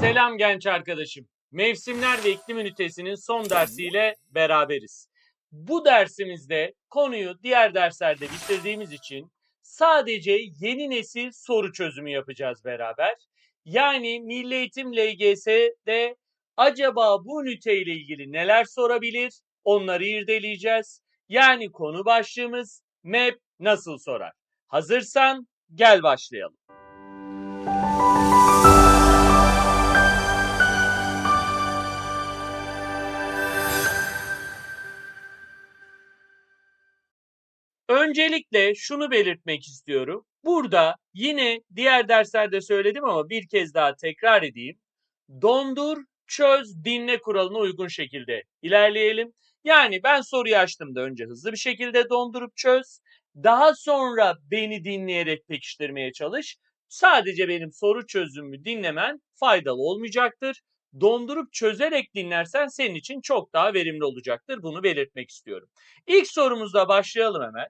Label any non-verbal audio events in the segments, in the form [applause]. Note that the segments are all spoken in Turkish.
Selam genç arkadaşım. Mevsimler ve iklim ünitesinin son dersiyle beraberiz. Bu dersimizde konuyu diğer derslerde bitirdiğimiz için sadece yeni nesil soru çözümü yapacağız beraber. Yani Milli Eğitim LGS'de acaba bu ünite ile ilgili neler sorabilir? Onları irdeleyeceğiz. Yani konu başlığımız MEP nasıl sorar? Hazırsan gel başlayalım. Öncelikle şunu belirtmek istiyorum. Burada yine diğer derslerde söyledim ama bir kez daha tekrar edeyim. Dondur, çöz, dinle kuralına uygun şekilde ilerleyelim. Yani ben soruyu açtığımda önce hızlı bir şekilde dondurup çöz. Daha sonra beni dinleyerek pekiştirmeye çalış. Sadece benim soru çözümümü dinlemen faydalı olmayacaktır. Dondurup çözerek dinlersen senin için çok daha verimli olacaktır. Bunu belirtmek istiyorum. İlk sorumuzla başlayalım hemen.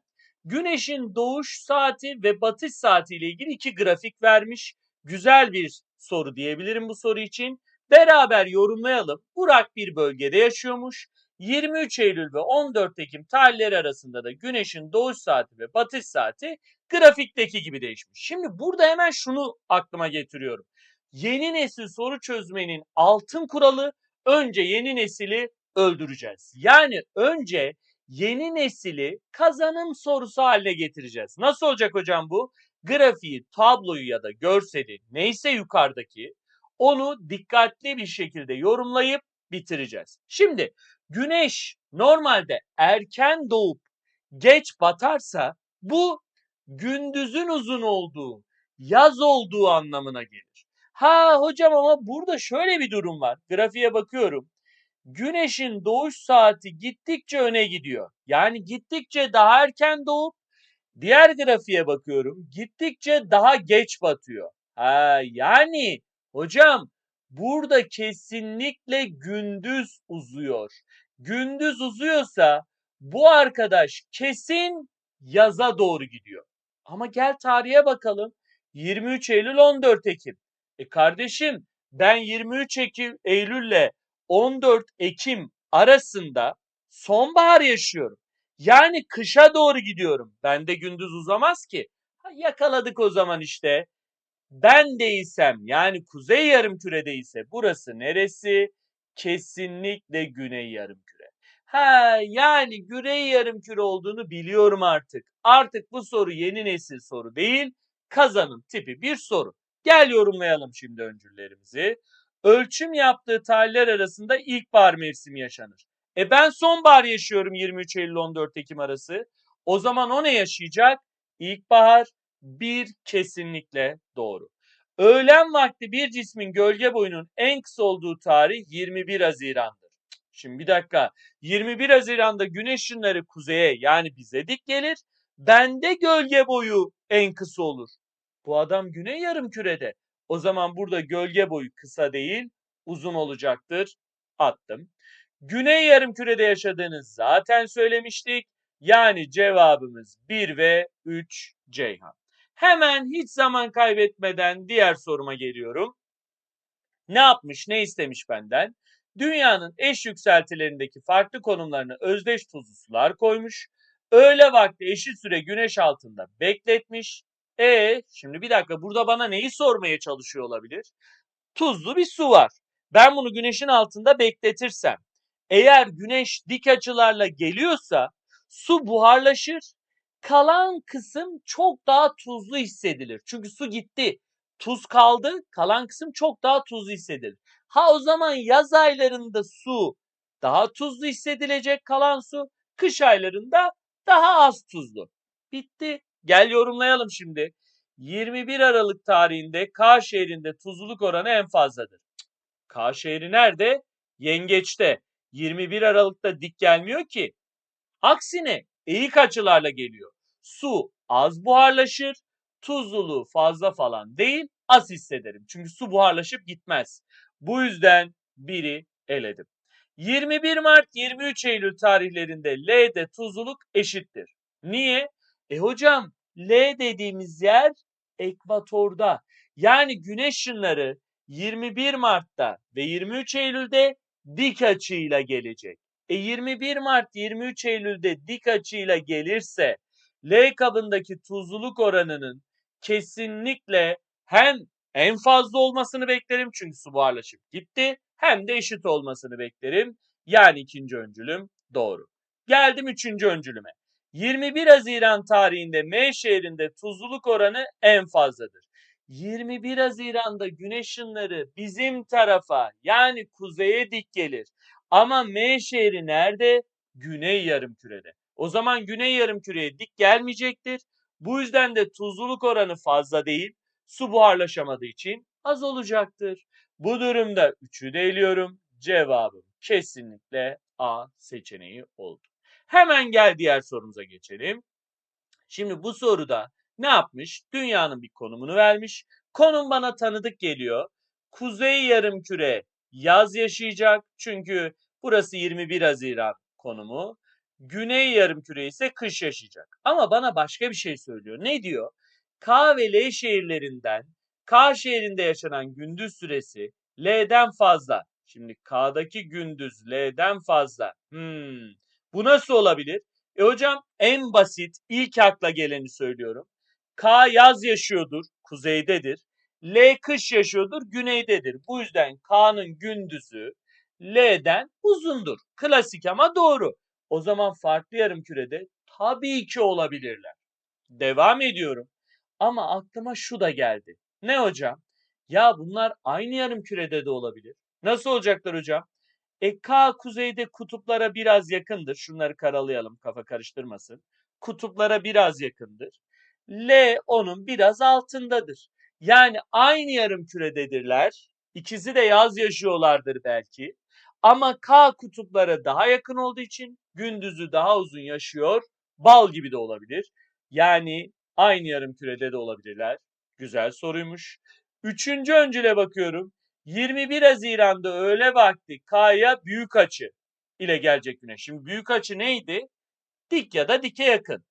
Güneşin doğuş saati ve batış saati ile ilgili iki grafik vermiş. Güzel bir soru diyebilirim bu soru için. Beraber yorumlayalım. Burak bir bölgede yaşıyormuş. 23 Eylül ve 14 Ekim tarihleri arasında da güneşin doğuş saati ve batış saati grafikteki gibi değişmiş. Şimdi burada hemen şunu aklıma getiriyorum. Yeni nesil soru çözmenin altın kuralı önce yeni nesili öldüreceğiz. Yani önce yeni nesili kazanım sorusu haline getireceğiz. Nasıl olacak hocam bu? Grafiği, tabloyu ya da görseli neyse yukarıdaki onu dikkatli bir şekilde yorumlayıp bitireceğiz. Şimdi güneş normalde erken doğup geç batarsa bu gündüzün uzun olduğu, yaz olduğu anlamına gelir. Ha hocam ama burada şöyle bir durum var. Grafiğe bakıyorum. Güneşin doğuş saati gittikçe öne gidiyor. Yani gittikçe daha erken doğup diğer grafiğe bakıyorum. Gittikçe daha geç batıyor. Ha yani hocam burada kesinlikle gündüz uzuyor. Gündüz uzuyorsa bu arkadaş kesin yaza doğru gidiyor. Ama gel tarihe bakalım. 23 Eylül 14 Ekim. E kardeşim ben 23 Ekim Eylül'le 14 Ekim arasında sonbahar yaşıyorum. Yani kışa doğru gidiyorum. Ben de gündüz uzamaz ki. Yakaladık o zaman işte. Ben değilsem yani kuzey yarımkürede ise burası neresi? Kesinlikle güney yarımküre. Ha yani güney yarımküre olduğunu biliyorum artık. Artık bu soru yeni nesil soru değil, kazanım tipi bir soru. Gel yorumlayalım şimdi öncüllerimizi. Ölçüm yaptığı tarihler arasında ilkbahar mevsimi yaşanır. E ben sonbahar yaşıyorum 23 Eylül 14 Ekim arası. O zaman o ne yaşayacak? İlkbahar bir kesinlikle doğru. Öğlen vakti bir cismin gölge boyunun en kısa olduğu tarih 21 Haziran'dır. Şimdi bir dakika. 21 Haziran'da güneş ışınları kuzeye yani bize dik gelir. Bende gölge boyu en kısa olur. Bu adam güney yarım kürede. O zaman burada gölge boyu kısa değil, uzun olacaktır. Attım. Güney yarım kürede yaşadığını zaten söylemiştik. Yani cevabımız 1 ve 3 Ceyhan. Hemen hiç zaman kaybetmeden diğer soruma geliyorum. Ne yapmış, ne istemiş benden? Dünyanın eş yükseltilerindeki farklı konumlarını özdeş tuzlu sular koymuş. Öğle vakti eşit süre güneş altında bekletmiş. E şimdi bir dakika burada bana neyi sormaya çalışıyor olabilir? Tuzlu bir su var. Ben bunu güneşin altında bekletirsem eğer güneş dik açılarla geliyorsa su buharlaşır. Kalan kısım çok daha tuzlu hissedilir. Çünkü su gitti. Tuz kaldı. Kalan kısım çok daha tuzlu hissedilir. Ha o zaman yaz aylarında su daha tuzlu hissedilecek kalan su. Kış aylarında daha az tuzlu. Bitti. Gel yorumlayalım şimdi. 21 Aralık tarihinde K şehrinde tuzluluk oranı en fazladır. K şehri nerede? Yengeç'te. 21 Aralık'ta dik gelmiyor ki. Aksine eğik açılarla geliyor. Su az buharlaşır, tuzluluğu fazla falan değil, az hissederim. Çünkü su buharlaşıp gitmez. Bu yüzden biri eledim. 21 Mart 23 Eylül tarihlerinde L'de tuzluluk eşittir. Niye? E hocam L dediğimiz yer ekvatorda. Yani güneş ışınları 21 Mart'ta ve 23 Eylül'de dik açıyla gelecek. E 21 Mart 23 Eylül'de dik açıyla gelirse L kabındaki tuzluluk oranının kesinlikle hem en fazla olmasını beklerim çünkü su buharlaşıp gitti hem de eşit olmasını beklerim. Yani ikinci öncülüm doğru. Geldim üçüncü öncülüme. 21 Haziran tarihinde M şehrinde tuzluluk oranı en fazladır. 21 Haziran'da güneş ışınları bizim tarafa yani kuzeye dik gelir. Ama M şehri nerede? Güney yarımkürede. O zaman güney yarımküreye dik gelmeyecektir. Bu yüzden de tuzluluk oranı fazla değil. Su buharlaşamadığı için az olacaktır. Bu durumda 3'ü de eliyorum. Cevabım kesinlikle A seçeneği oldu. Hemen gel diğer sorumuza geçelim. Şimdi bu soruda ne yapmış? Dünyanın bir konumunu vermiş. Konum bana tanıdık geliyor. Kuzey yarımküre yaz yaşayacak. Çünkü burası 21 Haziran konumu. Güney yarımküre ise kış yaşayacak. Ama bana başka bir şey söylüyor. Ne diyor? K ve L şehirlerinden K şehrinde yaşanan gündüz süresi L'den fazla. Şimdi K'daki gündüz L'den fazla. Hmm. Bu nasıl olabilir? E hocam en basit ilk akla geleni söylüyorum. K yaz yaşıyordur, kuzeydedir. L kış yaşıyordur, güneydedir. Bu yüzden K'nın gündüzü L'den uzundur. Klasik ama doğru. O zaman farklı yarımkürede tabii ki olabilirler. Devam ediyorum. Ama aklıma şu da geldi. Ne hocam? Ya bunlar aynı yarımkürede de olabilir. Nasıl olacaklar hocam? E K kuzeyde kutuplara biraz yakındır. Şunları karalayalım kafa karıştırmasın. Kutuplara biraz yakındır. L onun biraz altındadır. Yani aynı yarım kürededirler. İkisi de yaz yaşıyorlardır belki. Ama K kutuplara daha yakın olduğu için gündüzü daha uzun yaşıyor. Bal gibi de olabilir. Yani aynı yarım kürede de olabilirler. Güzel soruymuş. Üçüncü öncüle bakıyorum. 21 Haziran'da öğle vakti K'ya büyük açı ile gelecek güneş. Şimdi büyük açı neydi? Dik ya da dike yakın.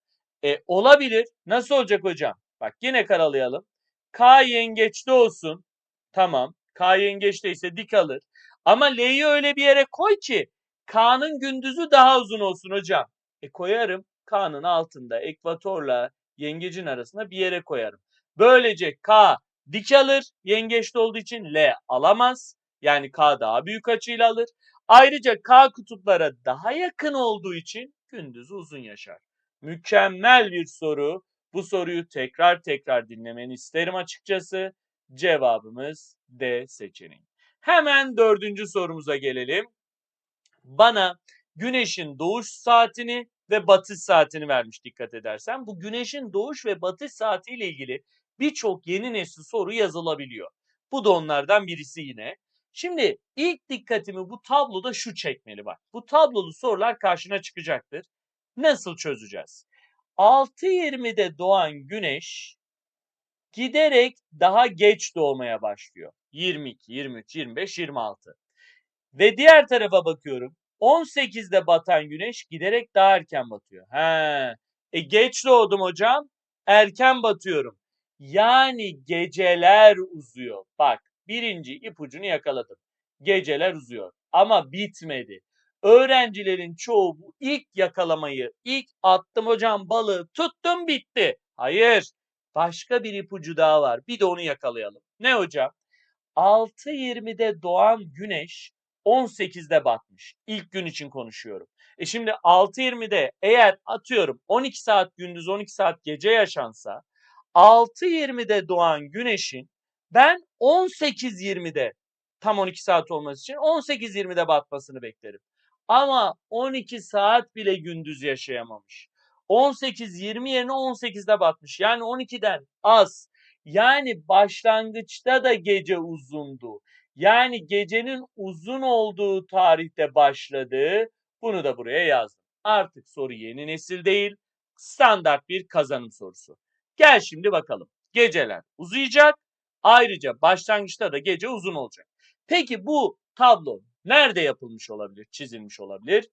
E, olabilir. Nasıl olacak hocam? Bak yine karalayalım. K yengeçte olsun. Tamam. K yengeçte ise dik alır. Ama L'yi öyle bir yere koy ki K'nın gündüzü daha uzun olsun hocam. E koyarım. K'nın altında ekvatorla yengecin arasında bir yere koyarım. Böylece K dik alır. Yengeçte olduğu için L alamaz. Yani K daha büyük açıyla alır. Ayrıca K kutuplara daha yakın olduğu için gündüzü uzun yaşar. Mükemmel bir soru. Bu soruyu tekrar tekrar dinlemeni isterim açıkçası. Cevabımız D seçeneği. Hemen dördüncü sorumuza gelelim. Bana güneşin doğuş saatini ve batış saatini vermiş dikkat edersen. Bu güneşin doğuş ve batış saati ile ilgili birçok yeni nesil soru yazılabiliyor. Bu da onlardan birisi yine. Şimdi ilk dikkatimi bu tabloda şu çekmeli bak. Bu tablolu sorular karşına çıkacaktır. Nasıl çözeceğiz? 6.20'de doğan güneş giderek daha geç doğmaya başlıyor. 22, 23, 25, 26. Ve diğer tarafa bakıyorum. 18'de batan güneş giderek daha erken batıyor. He. E geç doğdum hocam. Erken batıyorum. Yani geceler uzuyor. Bak birinci ipucunu yakaladım. Geceler uzuyor. Ama bitmedi. Öğrencilerin çoğu bu ilk yakalamayı, ilk attım hocam balığı tuttum bitti. Hayır. Başka bir ipucu daha var. Bir de onu yakalayalım. Ne hocam? 6.20'de doğan güneş 18'de batmış. İlk gün için konuşuyorum. E şimdi 6.20'de eğer atıyorum 12 saat gündüz 12 saat gece yaşansa 6.20'de doğan güneşin ben 18.20'de tam 12 saat olması için 18.20'de batmasını beklerim. Ama 12 saat bile gündüz yaşayamamış. 18-20 yerine 18'de batmış. Yani 12'den az. Yani başlangıçta da gece uzundu. Yani gecenin uzun olduğu tarihte başladı. Bunu da buraya yazdım. Artık soru yeni nesil değil, standart bir kazanım sorusu. Gel şimdi bakalım. Geceler uzayacak. Ayrıca başlangıçta da gece uzun olacak. Peki bu tablo nerede yapılmış olabilir, çizilmiş olabilir?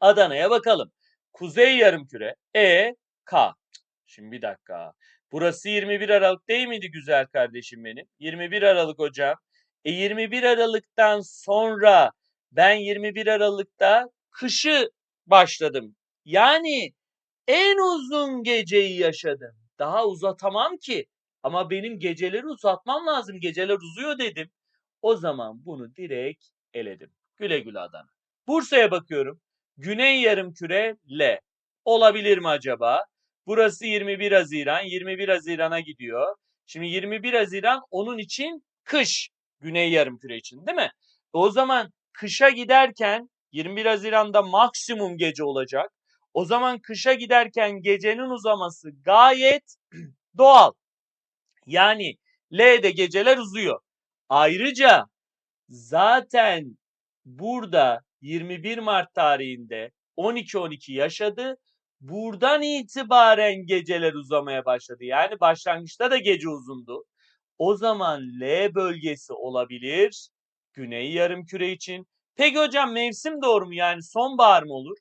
Adana'ya bakalım. Kuzey yarımküre E, K. Şimdi bir dakika. Burası 21 Aralık değil miydi güzel kardeşim benim? 21 Aralık hocam. E 21 Aralık'tan sonra ben 21 Aralık'ta kışı başladım. Yani en uzun geceyi yaşadım. Daha uzatamam ki. Ama benim geceleri uzatmam lazım. Geceler uzuyor dedim. O zaman bunu direkt eledim. Güle güle Adana. Bursa'ya bakıyorum. Güney yarımküre L. Olabilir mi acaba? Burası 21 Haziran. 21 Haziran'a gidiyor. Şimdi 21 Haziran onun için kış. Güney yarımküre için değil mi? O zaman kışa giderken 21 Haziran'da maksimum gece olacak. O zaman kışa giderken gecenin uzaması gayet [clears throat] doğal. Yani L'de geceler uzuyor. Ayrıca zaten burada 21 Mart tarihinde 12-12 yaşadı. Buradan itibaren geceler uzamaya başladı. Yani başlangıçta da gece uzundu. O zaman L bölgesi olabilir. Güney yarımküre için. Peki hocam mevsim doğru mu? Yani sonbahar mı olur?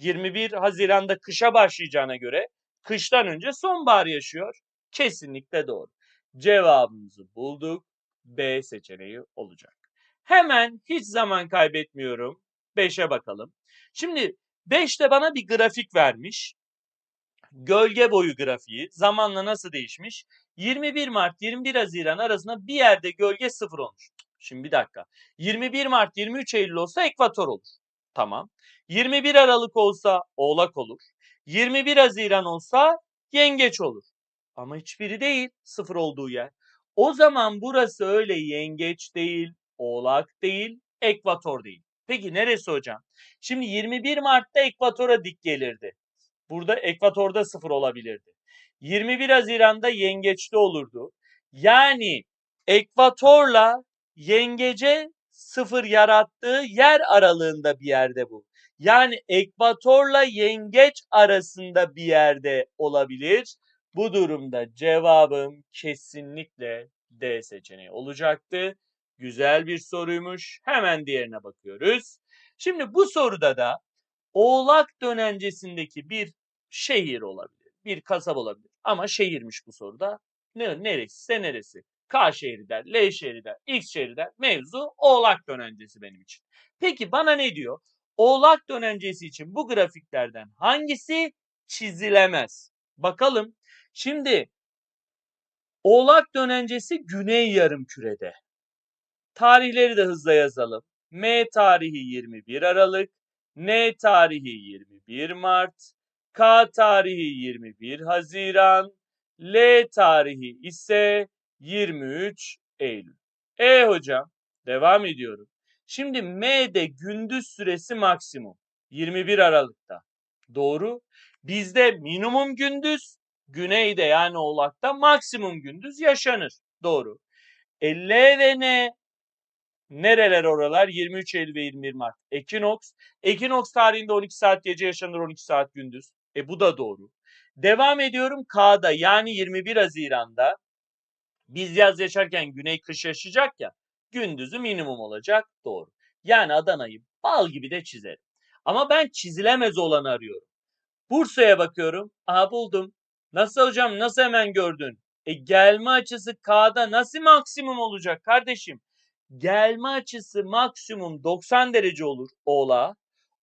E, 21 Haziran'da kışa başlayacağına göre kıştan önce sonbahar yaşıyor. Kesinlikle doğru. Cevabımızı bulduk. B seçeneği olacak. Hemen hiç zaman kaybetmiyorum. 5'e bakalım. Şimdi 5'te bana bir grafik vermiş. Gölge boyu grafiği zamanla nasıl değişmiş? 21 Mart 21 Haziran arasında bir yerde gölge sıfır olmuş. Şimdi bir dakika. 21 Mart 23 Eylül olsa ekvator olur. Tamam. 21 Aralık olsa oğlak olur. 21 Haziran olsa yengeç olur. Ama hiçbiri değil sıfır olduğu yer. O zaman burası öyle yengeç değil, oğlak değil, ekvator değil. Peki neresi hocam? Şimdi 21 Mart'ta ekvatora dik gelirdi. Burada ekvatorda sıfır olabilirdi. 21 Haziran'da yengeçte olurdu. Yani ekvatorla yengece sıfır yarattığı yer aralığında bir yerde bu. Yani ekvatorla yengeç arasında bir yerde olabilir. Bu durumda cevabım kesinlikle D seçeneği olacaktı. Güzel bir soruymuş. Hemen diğerine bakıyoruz. Şimdi bu soruda da Oğlak dönencesindeki bir şehir olabilir. Bir kasaba olabilir. Ama şehirmiş bu soruda. Ne, neresi neresi? K şehri der, L şehri der, X şehri der. Mevzu Oğlak dönencesi benim için. Peki bana ne diyor? Oğlak dönencesi için bu grafiklerden hangisi çizilemez? Bakalım. Şimdi Oğlak dönencesi güney yarım kürede. Tarihleri de hızla yazalım. M tarihi 21 Aralık, N tarihi 21 Mart, K tarihi 21 Haziran, L tarihi ise 23 Eylül. E hocam, devam ediyorum. Şimdi M'de gündüz süresi maksimum 21 Aralık'ta. Doğru. Bizde minimum gündüz, güneyde yani oğlakta maksimum gündüz yaşanır. Doğru. E, L ve N Nereler oralar? 23 Eylül ve 21 Mart. Ekinoks. Ekinoks tarihinde 12 saat gece yaşanır 12 saat gündüz. E bu da doğru. Devam ediyorum K'da yani 21 Haziran'da biz yaz yaşarken güney kış yaşayacak ya gündüzü minimum olacak doğru. Yani Adana'yı bal gibi de çizerim. Ama ben çizilemez olanı arıyorum. Bursa'ya bakıyorum. Aha buldum. Nasıl hocam nasıl hemen gördün? E gelme açısı K'da nasıl maksimum olacak kardeşim? gelme açısı maksimum 90 derece olur oğlağa.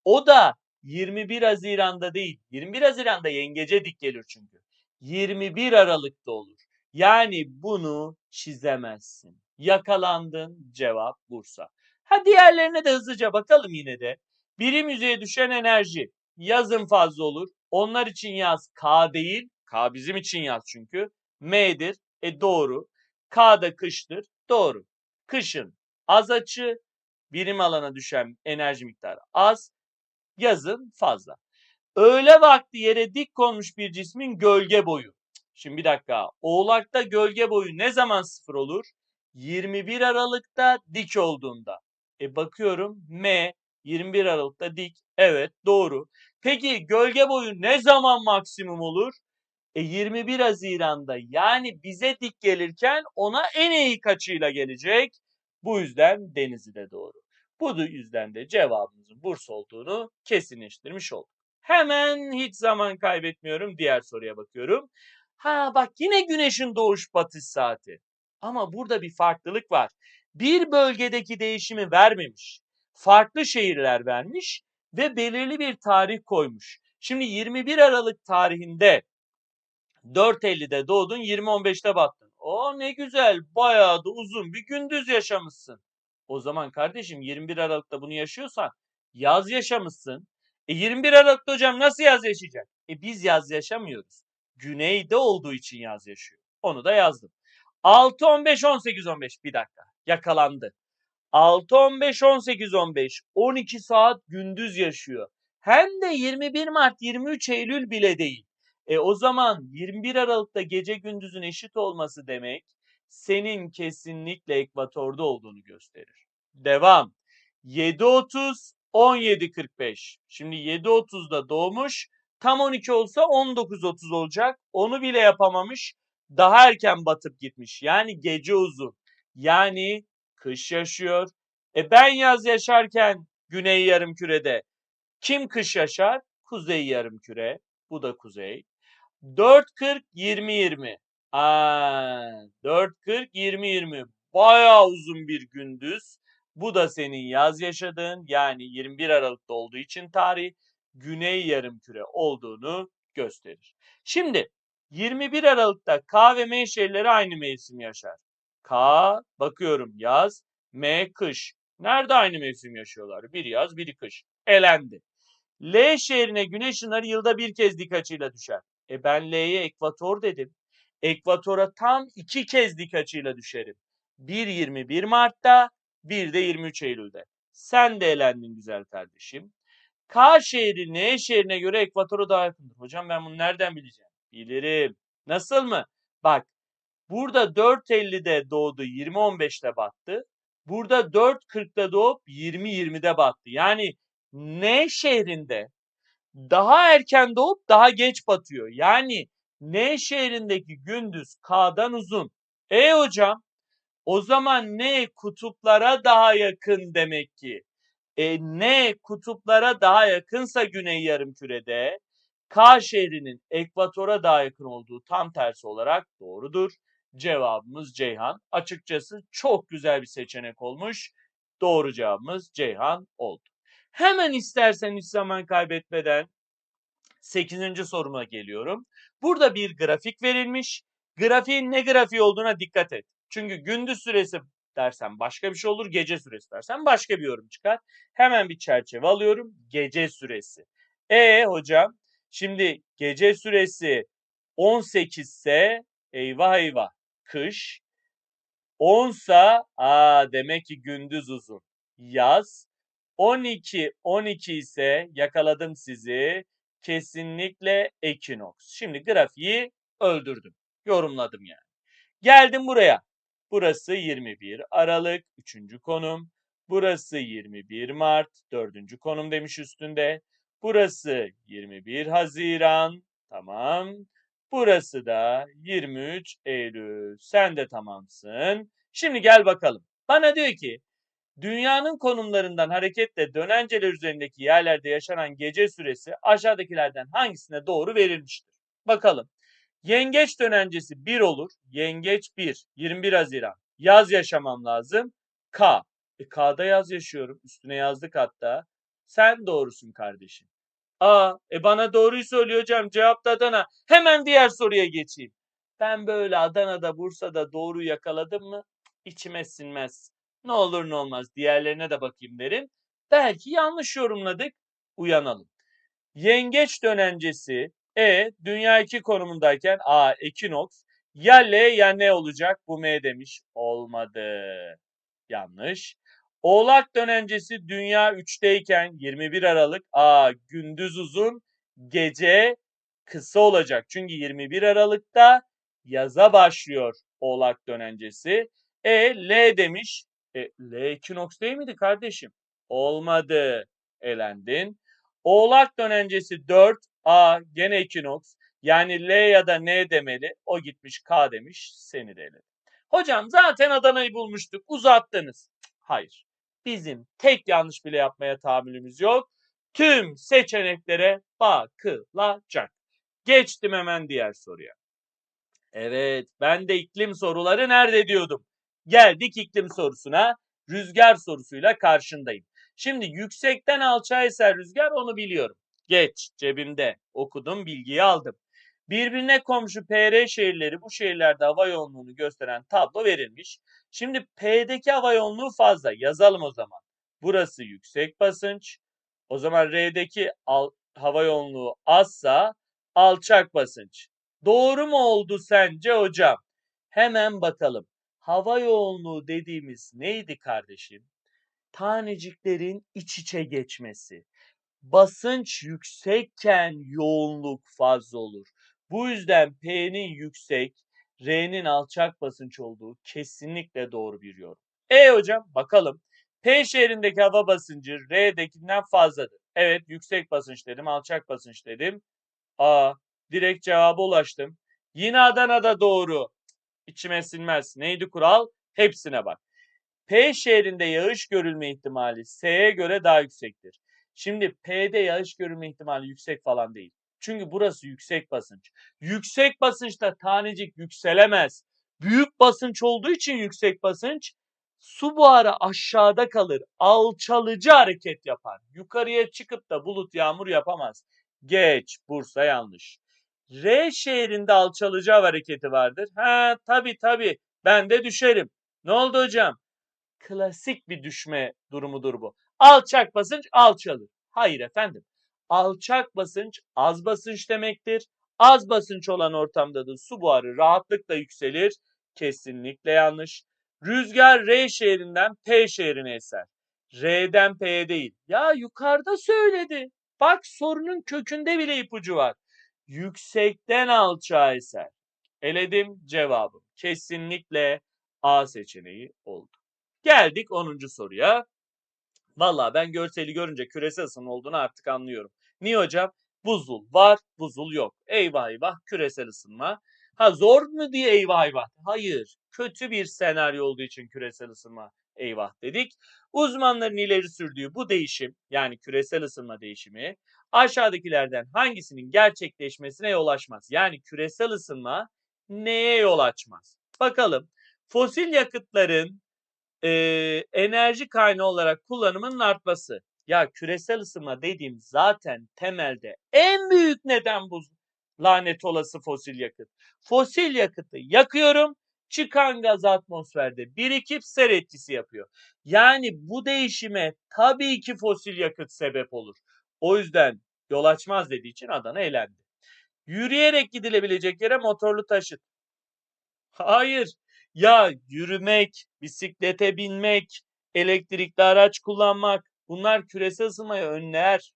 O da 21 Haziran'da değil. 21 Haziran'da yengece dik gelir çünkü. 21 Aralık'ta olur. Yani bunu çizemezsin. Yakalandın cevap Bursa. Ha diğerlerine de hızlıca bakalım yine de. Birim yüzeye düşen enerji yazın fazla olur. Onlar için yaz K değil. K bizim için yaz çünkü. M'dir. E doğru. K da kıştır. Doğru. Kışın az açı, birim alana düşen enerji miktarı az, yazın fazla. Öğle vakti yere dik konmuş bir cismin gölge boyu. Şimdi bir dakika. Oğlakta gölge boyu ne zaman sıfır olur? 21 Aralık'ta dik olduğunda. E bakıyorum M 21 Aralık'ta dik. Evet doğru. Peki gölge boyu ne zaman maksimum olur? E 21 Haziran'da yani bize dik gelirken ona en iyi kaçıyla gelecek. Bu yüzden Denizli'de doğru. Bu yüzden de cevabımızın Bursa olduğunu kesinleştirmiş olduk. Hemen hiç zaman kaybetmiyorum. Diğer soruya bakıyorum. Ha bak yine güneşin doğuş batış saati. Ama burada bir farklılık var. Bir bölgedeki değişimi vermemiş. Farklı şehirler vermiş ve belirli bir tarih koymuş. Şimdi 21 Aralık tarihinde 4.50'de doğdun 20.15'te battın. O ne güzel bayağı da uzun bir gündüz yaşamışsın. O zaman kardeşim 21 Aralık'ta bunu yaşıyorsan yaz yaşamışsın. E 21 Aralık'ta hocam nasıl yaz yaşayacak? E biz yaz yaşamıyoruz. Güneyde olduğu için yaz yaşıyor. Onu da yazdım. 6, 15, 18, 15 bir dakika yakalandı. 6, 15, 18, 15 12 saat gündüz yaşıyor. Hem de 21 Mart 23 Eylül bile değil. E o zaman 21 Aralık'ta gece gündüzün eşit olması demek senin kesinlikle ekvatorda olduğunu gösterir. Devam. 7.30 17.45. Şimdi 7.30'da doğmuş. Tam 12 olsa 19.30 olacak. Onu bile yapamamış. Daha erken batıp gitmiş. Yani gece uzun. Yani kış yaşıyor. E ben yaz yaşarken güney yarımkürede kim kış yaşar? Kuzey yarımküre. Bu da kuzey. 4.40 20-20. Aa, 4.40 20-20. Bayağı uzun bir gündüz. Bu da senin yaz yaşadığın yani 21 Aralık'ta olduğu için tarih güney yarımküre olduğunu gösterir. Şimdi 21 Aralık'ta K ve M şehirleri aynı mevsim yaşar. K bakıyorum yaz, M kış. Nerede aynı mevsim yaşıyorlar? Bir yaz, biri kış. Elendi. L şehrine güneş ışınları yılda bir kez dik açıyla düşer. E ben L'ye ekvator dedim. Ekvatora tam iki kez dik açıyla düşerim. Bir 21 Mart'ta, bir de 23 Eylül'de. Sen de elendin güzel kardeşim. K şehri N şehrine göre ekvatora daha yakındır. Hocam ben bunu nereden bileceğim? Bilirim. Nasıl mı? Bak burada 4.50'de doğdu 20.15'te battı. Burada 4.40'da doğup 20.20'de battı. Yani N şehrinde daha erken doğup daha geç batıyor. Yani N şehrindeki gündüz K'dan uzun. E hocam o zaman N kutuplara daha yakın demek ki. E, N kutuplara daha yakınsa güney yarımkürede K şehrinin ekvatora daha yakın olduğu tam tersi olarak doğrudur. Cevabımız Ceyhan. Açıkçası çok güzel bir seçenek olmuş. Doğru cevabımız Ceyhan oldu. Hemen istersen hiç zaman kaybetmeden 8. soruma geliyorum. Burada bir grafik verilmiş. Grafiğin ne grafiği olduğuna dikkat et. Çünkü gündüz süresi dersen başka bir şey olur, gece süresi dersen başka bir yorum çıkar. Hemen bir çerçeve alıyorum. Gece süresi. E hocam şimdi gece süresi 18 ise eyvah eyvah kış. 10 sa aa demek ki gündüz uzun. Yaz. 12 12 ise yakaladım sizi. Kesinlikle ekinoks. Şimdi grafiği öldürdüm. Yorumladım yani. Geldim buraya. Burası 21 Aralık 3. konum. Burası 21 Mart 4. konum demiş üstünde. Burası 21 Haziran. Tamam. Burası da 23 Eylül. Sen de tamamsın. Şimdi gel bakalım. Bana diyor ki dünyanın konumlarından hareketle dönenceler üzerindeki yerlerde yaşanan gece süresi aşağıdakilerden hangisine doğru verilmiştir? Bakalım. Yengeç dönencesi 1 olur. Yengeç 1. 21 Haziran. Yaz yaşamam lazım. K. E K'da yaz yaşıyorum. Üstüne yazdık hatta. Sen doğrusun kardeşim. Aa, e bana doğruyu söylüyor hocam. Cevap da Adana. Hemen diğer soruya geçeyim. Ben böyle Adana'da, Bursa'da doğru yakaladım mı? İçime sinmez. Ne olur ne olmaz. Diğerlerine de bakayım derim. Belki yanlış yorumladık. Uyanalım. Yengeç dönencesi e dünya 2 konumundayken A ekinoks ya L ya ne olacak bu M demiş. Olmadı. Yanlış. Oğlak dönencesi dünya 3'teyken 21 Aralık A gündüz uzun gece kısa olacak. Çünkü 21 Aralık'ta yaza başlıyor Oğlak dönencesi. E L demiş. E, L ekinoks değil miydi kardeşim? Olmadı. Elendin. Oğlak dönencesi 4 A gene ekinoks. Yani L ya da N demeli. O gitmiş K demiş. Seni de. Hocam zaten Adana'yı bulmuştuk. Uzattınız. Hayır. Bizim tek yanlış bile yapmaya tahammülümüz yok. Tüm seçeneklere bakılacak. Geçtim hemen diğer soruya. Evet, ben de iklim soruları nerede diyordum. Geldik iklim sorusuna. Rüzgar sorusuyla karşındayım. Şimdi yüksekten alçağa eser rüzgar onu biliyorum. Geç, cebimde. Okudum, bilgiyi aldım. Birbirine komşu PR şehirleri bu şehirlerde hava yoğunluğunu gösteren tablo verilmiş. Şimdi P'deki hava yoğunluğu fazla. Yazalım o zaman. Burası yüksek basınç. O zaman R'deki al- hava yoğunluğu azsa alçak basınç. Doğru mu oldu sence hocam? Hemen bakalım. Hava yoğunluğu dediğimiz neydi kardeşim? Taneciklerin iç içe geçmesi. Basınç yüksekken yoğunluk fazla olur. Bu yüzden P'nin yüksek, R'nin alçak basınç olduğu kesinlikle doğru bir yorum. E hocam bakalım. P şehrindeki hava basıncı R'dekinden fazladır. Evet yüksek basınç dedim, alçak basınç dedim. A. Direkt cevaba ulaştım. Yine Adana'da doğru. İçime sinmez. Neydi kural? Hepsine bak. P şehrinde yağış görülme ihtimali S'ye göre daha yüksektir. Şimdi P'de yağış görülme ihtimali yüksek falan değil. Çünkü burası yüksek basınç. Yüksek basınçta tanecik yükselemez. Büyük basınç olduğu için yüksek basınç su buharı aşağıda kalır. Alçalıcı hareket yapar. Yukarıya çıkıp da bulut yağmur yapamaz. Geç. Bursa yanlış. R şehrinde alçalıcı hareketi vardır. Ha tabi tabi ben de düşerim. Ne oldu hocam? Klasik bir düşme durumudur bu. Alçak basınç alçalır. Hayır efendim. Alçak basınç az basınç demektir. Az basınç olan ortamda da su buharı rahatlıkla yükselir. Kesinlikle yanlış. Rüzgar R şehrinden P şehrine eser. R'den P'ye değil. Ya yukarıda söyledi. Bak sorunun kökünde bile ipucu var. Yüksekten alçağa eser. Eledim cevabım. Kesinlikle A seçeneği oldu. Geldik 10. soruya. Valla ben görseli görünce küresel ısınma olduğunu artık anlıyorum. Niye hocam? Buzul var, buzul yok. Eyvah eyvah küresel ısınma. Ha zor mu diye eyvah eyvah. Hayır. Kötü bir senaryo olduğu için küresel ısınma eyvah dedik. Uzmanların ileri sürdüğü bu değişim yani küresel ısınma değişimi aşağıdakilerden hangisinin gerçekleşmesine yol açmaz? Yani küresel ısınma neye yol açmaz? Bakalım. Fosil yakıtların e, enerji kaynağı olarak kullanımının artması. Ya küresel ısınma dediğim zaten temelde en büyük neden bu lanet olası fosil yakıt. Fosil yakıtı yakıyorum, çıkan gaz atmosferde birikip ser etkisi yapıyor. Yani bu değişime tabii ki fosil yakıt sebep olur. O yüzden yol açmaz dediği için Adana elendi. Yürüyerek gidilebilecek yere motorlu taşıt. Hayır. Ya yürümek, bisiklete binmek, elektrikli araç kullanmak bunlar küresel ısınmayı önler.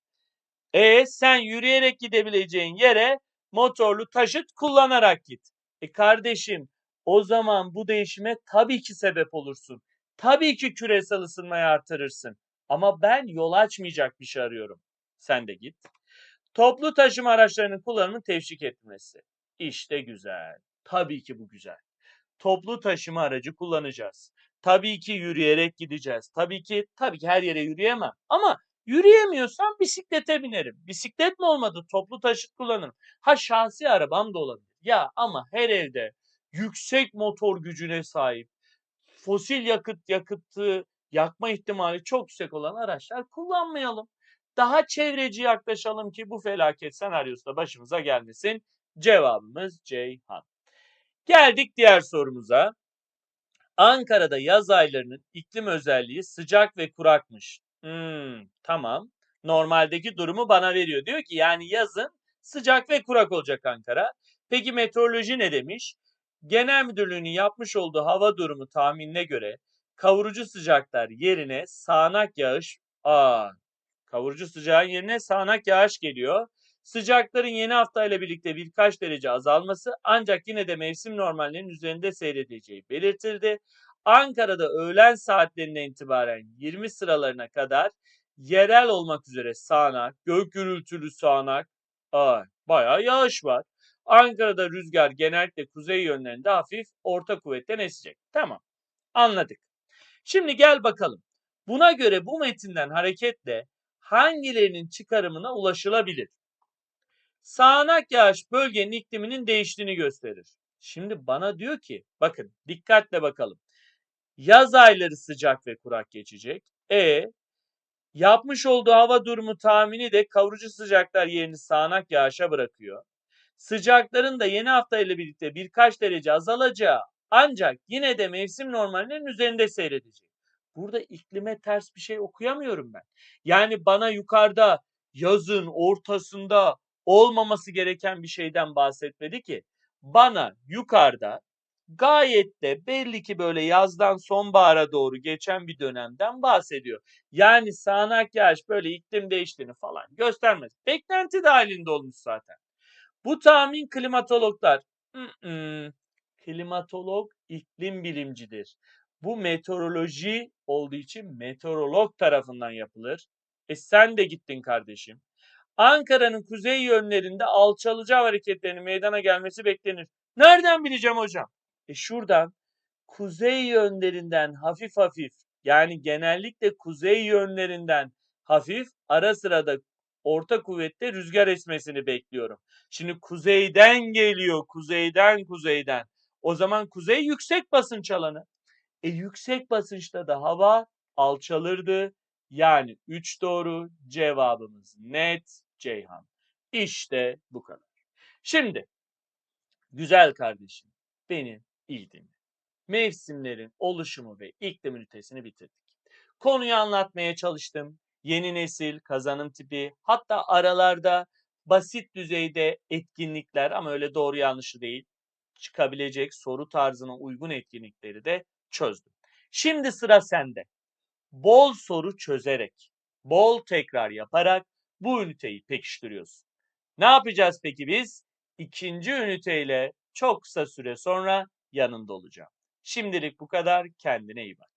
E sen yürüyerek gidebileceğin yere motorlu taşıt kullanarak git. E kardeşim o zaman bu değişime tabii ki sebep olursun. Tabii ki küresel ısınmayı artırırsın. Ama ben yol açmayacak bir şey arıyorum. Sen de git. Toplu taşıma araçlarının kullanımını teşvik etmesi. İşte güzel. Tabii ki bu güzel. Toplu taşıma aracı kullanacağız. Tabii ki yürüyerek gideceğiz. Tabii ki tabii ki her yere yürüyemem. Ama yürüyemiyorsam bisiklete binerim. Bisiklet mi olmadı? Toplu taşıt kullanırım. Ha şahsi arabam da olabilir. Ya ama her evde yüksek motor gücüne sahip fosil yakıt yakıtı yakma ihtimali çok yüksek olan araçlar kullanmayalım. Daha çevreci yaklaşalım ki bu felaket senaryosu da başımıza gelmesin. Cevabımız Ceyhan. Geldik diğer sorumuza. Ankara'da yaz aylarının iklim özelliği sıcak ve kurakmış. Hmm, tamam. Normaldeki durumu bana veriyor. Diyor ki yani yazın sıcak ve kurak olacak Ankara. Peki meteoroloji ne demiş? Genel Müdürlüğü'nün yapmış olduğu hava durumu tahminine göre kavurucu sıcaklar yerine sağanak yağış, aa, kavurucu sıcağın yerine sağanak yağış geliyor. Sıcakların yeni hafta ile birlikte birkaç derece azalması ancak yine de mevsim normallerinin üzerinde seyredeceği belirtildi. Ankara'da öğlen saatlerinden itibaren 20 sıralarına kadar yerel olmak üzere sağanak, gök gürültülü sağanak, aa, bayağı yağış var. Ankara'da rüzgar genellikle kuzey yönlerinde hafif orta kuvvetten esecek. Tamam. Anladık. Şimdi gel bakalım. Buna göre bu metinden hareketle hangilerinin çıkarımına ulaşılabilir? Sağanak yağış bölgenin ikliminin değiştiğini gösterir. Şimdi bana diyor ki bakın dikkatle bakalım. Yaz ayları sıcak ve kurak geçecek. E yapmış olduğu hava durumu tahmini de kavurucu sıcaklar yerini sağanak yağışa bırakıyor. Sıcakların da yeni hafta ile birlikte birkaç derece azalacağı ancak yine de mevsim normalinin üzerinde seyredecek. Burada iklime ters bir şey okuyamıyorum ben. Yani bana yukarıda yazın ortasında olmaması gereken bir şeyden bahsetmedi ki. Bana yukarıda gayet de belli ki böyle yazdan sonbahara doğru geçen bir dönemden bahsediyor. Yani sağanak yağış böyle iklim değiştiğini falan göstermez. Beklenti dahilinde olmuş zaten. Bu tahmin klimatologlar. "Mm-mm, Klimatolog iklim bilimcidir. Bu meteoroloji olduğu için meteorolog tarafından yapılır. E sen de gittin kardeşim. Ankara'nın kuzey yönlerinde alçalıcı hareketlerinin meydana gelmesi beklenir. Nereden bileceğim hocam? E şuradan kuzey yönlerinden hafif hafif yani genellikle kuzey yönlerinden hafif ara sıra da orta kuvvette rüzgar esmesini bekliyorum. Şimdi kuzeyden geliyor, kuzeyden kuzeyden. O zaman kuzey yüksek basınç alanı. E yüksek basınçta da hava alçalırdı. Yani 3 doğru cevabımız net Ceyhan. İşte bu kadar. Şimdi güzel kardeşim beni iyi dinle. Mevsimlerin oluşumu ve iklim ünitesini bitirdik. Konuyu anlatmaya çalıştım. Yeni nesil, kazanım tipi, hatta aralarda basit düzeyde etkinlikler ama öyle doğru yanlışı değil çıkabilecek soru tarzına uygun etkinlikleri de çözdüm. Şimdi sıra sende. Bol soru çözerek, bol tekrar yaparak bu üniteyi pekiştiriyorsun. Ne yapacağız peki biz? İkinci üniteyle çok kısa süre sonra yanında olacağım. Şimdilik bu kadar. Kendine iyi bak.